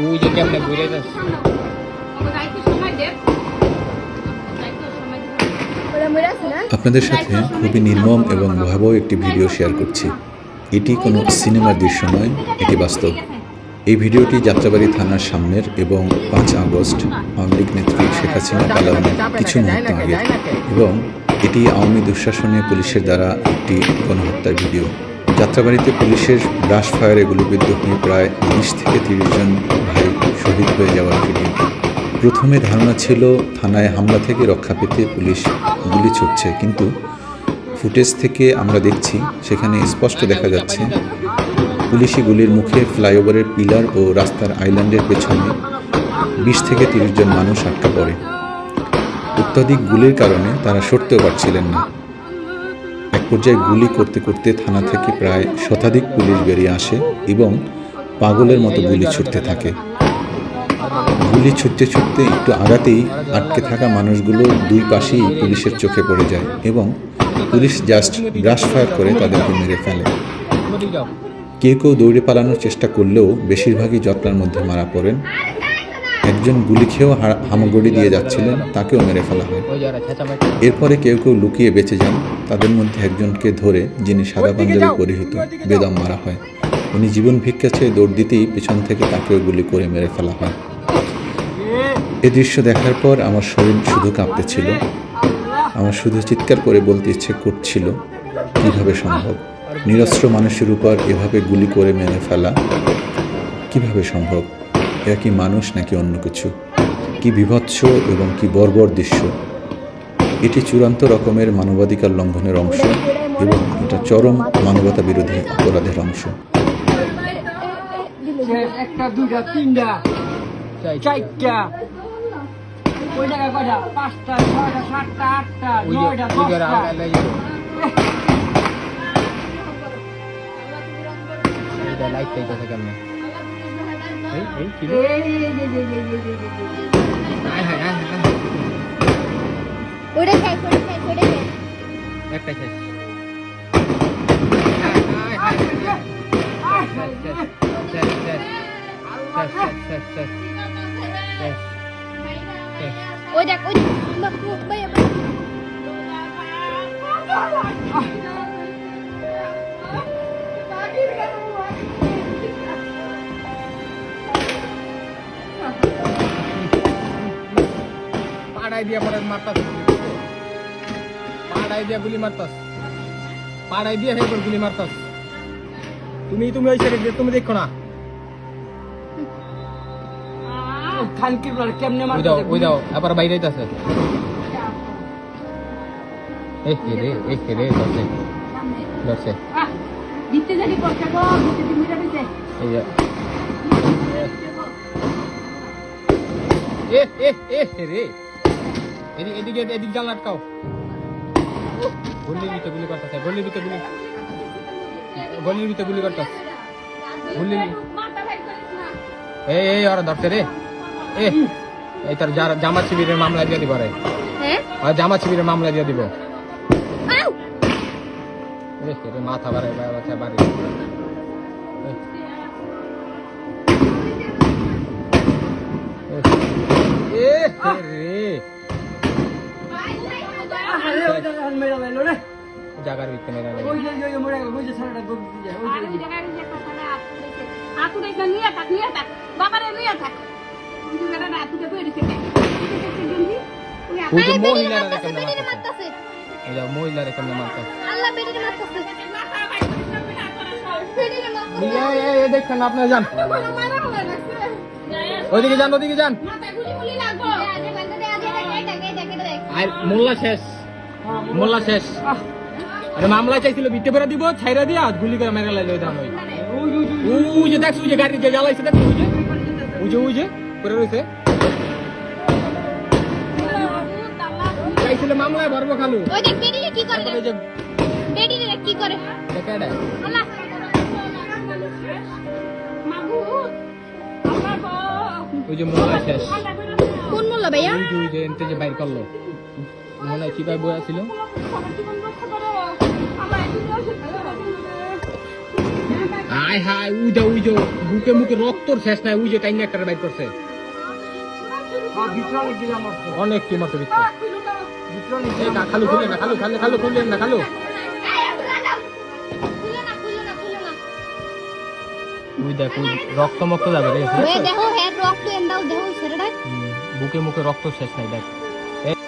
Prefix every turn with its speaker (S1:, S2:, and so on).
S1: ওই কেমনে ঘুরে
S2: না
S3: আপনাদের সাথে খুবই নির্মম এবং ভয়াবহ একটি ভিডিও শেয়ার করছি। এটি কোনো সিনেমার দৃশ্য নয়, এটি বাস্তব। এই ভিডিওটি যাত্রাবাড়ি থানার সামনের এবং পাঁচ আগস্ট আওয়ামী লীগ নেত্রী শেখ হাসিনা পালানোর কিছু মুহূর্ত আগে এবং এটি আওয়ামী দুঃশাসনে পুলিশের দ্বারা একটি গণহত্যার ভিডিও। যাত্রাবাড়িতে পুলিশের ব্রাশ ফায়ারে গুলিবিদ্ধ হয়ে প্রায় বিশ থেকে তিরিশ জন ভাই শহীদ হয়ে যাওয়ার ভিডিও প্রথমে ধারণা ছিল থানায় হামলা থেকে রক্ষা পেতে পুলিশ গুলি ছুটছে, কিন্তু ফুটেজ থেকে আমরা দেখছি সেখানে স্পষ্ট দেখা যাচ্ছে পুলিশি গুলির মুখে ফ্লাইওভারের পিলার ও রাস্তার আইল্যান্ডের পেছনে বিশ থেকে তিরিশ জন মানুষ আটকা পড়ে। অত্যাধিক গুলির কারণে তারা সরতেও পারছিলেন না। পর্যায়ে গুলি করতে করতে থানা থেকে প্রায় শতাধিক পুলিশ বেরিয়ে আসে এবং পাগলের মতো গুলি ছুটতে থাকে। গুলি ছুটতে ছুটতে একটু আগাতেই আটকে থাকা মানুষগুলো দুই পাশেই পুলিশের চোখে পড়ে যায় এবং পুলিশ জাস্ট ব্রাশ ফায়ার করে তাদেরকে মেরে ফেলে। কেউ কেউ দৌড়ে পালানোর চেষ্টা করলেও বেশিরভাগই জটলার মধ্যে মারা পড়েন। একজন গুলি খেয়েও হামাগুড়ি দিয়ে যাচ্ছিলেন তাকেও মেরে ফেলা হয়। এরপরে কেউ কেউ লুকিয়ে বেঁচে যান। তাদের মধ্যে একজনকে ধরে যিনি সাদা পাঞ্জাবি পরিহিত বেদম মারা হয়। উনি জীবন ভিক্ষা চেয়ে দৌড় দিতেই পেছন থেকে তাকেও গুলি করে মেরে ফেলা হয়। এ দৃশ্য দেখার পর আমার শরীর শুধু কাঁপতেছিল আমার শুধু চিৎকার করে বলতে ইচ্ছে করছিল কীভাবে সম্ভব? নিরস্ত্র মানুষের উপর এভাবে গুলি করে মেরে ফেলা কীভাবে সম্ভব? এরা কি মানুষ নাকি অন্য কিছু? কি বিভৎস এবং কি বর্বর দৃশ্য? এটি চূড়ান্ত রকমের মানবাধিকার লঙ্ঘনের অংশ এবং এটা চরম মানবতা বিরোধী অপরাধের অংশ।
S4: একটা দুইটা তিনটা
S1: চাই
S4: চারটা ওই জায়গায় কয়টা? পাঁচটা ছয়টা সাতটা আটটা নয়টা দশটা।
S1: আগালে যাবে এইটা লাইট চাইতেছে কেমনে? ấy ấy chị biết ai hay ai hay കൂടെ കൈ കൂടെ കൈ കൂടെ കൈ ôi đặt
S2: ôi bật bật bây giờ
S1: পাড়াই দিয়া পরে মারতাস পাড়াই দিয়া গুলি মারতাস পাড়াই দিয়া হেপর গুলি মারতাস তুমি তুমি ওই সাইডে তুমি দেখো না।
S4: খানকির বলে কেমনে মারতে
S1: দাও ওই দাও আবার বাইরে যাইতাছে এই রে এই রে ধরছে। ধরছে।
S2: দিতে জানি কষ্ট গো দিতে দিতে দিতে
S1: এই যে। এ এ এ রে। এদিকে এদিকে জাল আটকাও। গলির ভিতরে গুলি করতেছে গলির ভিতরে গুলি গলির ভিতরে গুলি করতেছে। গুলি এই এই ওরা ধরছে রে। এ এই তার জামাত শিবিরের মামলা দিয়ে দিব রে।
S2: হ্যাঁ?
S1: জামাত শিবিরের মামলা দিয়ে দিব। মাথা বাড়ে বাচ্চা বাড়ি এ রে। জাগার ভিতরে মেরা
S4: ওই যে ওই মরে গেল ওই যে সারাটা গোব দিয়ে ওই যে জায়গা নিয়ে
S5: কথা আপু দিছে আপু নিয়ে থাক নিয়ে থাক বাবারে নিয়ে থাক কিন্তু বেটা না আপু দেবে দিছে কে
S1: ওই যে মহিলারা
S2: দেখেন
S1: মারতাছে ওই যে মহিলারা দেখেন মারতাছে
S2: আল্লাহ বেটির মারতাছে
S1: মোল্লা শেষ মোল্লা শেষ। আরে মামলা চাইছিল বিটে পরে দিব ছাইরা দিয়া গুলি করে মেরে লাইলো দাম ওই ওই যে দেখছ যে গাড়ি যে জ্বালাইছে দেখছ ওই যে? ওই যে ওই যে করে রইছে চাইছিল মামলায় ভরবো খালু।
S2: ওই দেখ বেটিরে কি করে?
S1: ওই যে
S2: বেটিরে কি করে?
S1: দেখা দেয়।
S2: আল্লাহ।
S5: আল্লাহ
S1: ওই যে মোল্লা শেষ।
S2: কোন মোল্লা ভাইয়া?
S1: দুই যে এনতে যে বাইর করল। মনে হয় কীভাবে
S5: বয়া
S1: ছিল হায় হায় উই যা উই যা বুকে মুখে রক্তর শেষ নাই উই যে তাই না একটা বাইর করছে।
S4: অনেক কি মাছ
S1: বিচ্ছে না খালু খুলে না খালু খালে খালু খুললেন না খালু। উই দেখ রক্ত মক্ত যাবে রে।
S2: দেখো হ্যাঁ রক্ত এন্দাও দেখো। ছেড়ে
S1: রাখ বুকে মুখে রক্ত শেষ নাই দেখ।